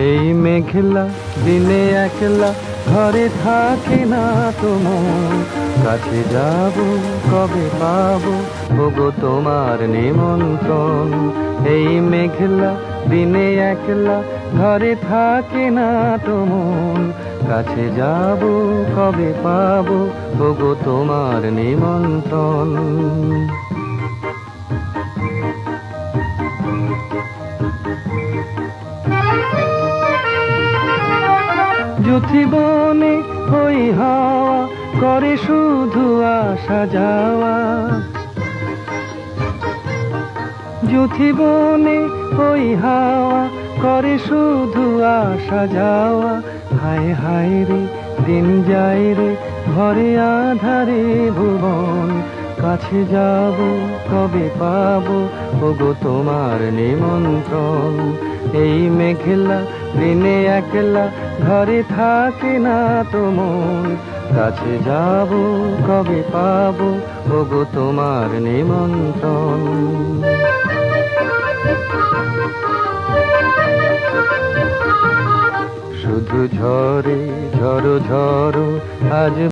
এই মেঘলা, দিনে একলা, ঘরে থাকে না তোমার। কাছে যাব, কবে পাবো? ওগো তোমার নিমন্ত্রণ এই মেঘলা, দিনে একলা, ঘরে থাকে না তোমার। কাছে যাব, কবে পাবো? ওগো তোমার নিমন্ত্রণ বনে ওই হাওয়া, করে শুধু আসা যাওয়া। বনে ওই হাওয়া, করে শুধু আসা যাওয়া। হায় হায় রে, দিন যায় রে, ঘরে আধারে ভুবন। কাছে যাব কবে পাবো। ওগো তোমার নিমন্ত্রণ, এই মেঘলা দিনে একলা ঘরে থাকে না তো মন। কাছে যাব, কবে পাবো, ওগো তোমার নিমন্ত্রণ। শুধু ঝরে ঝড়ো ঝড়ো, আজ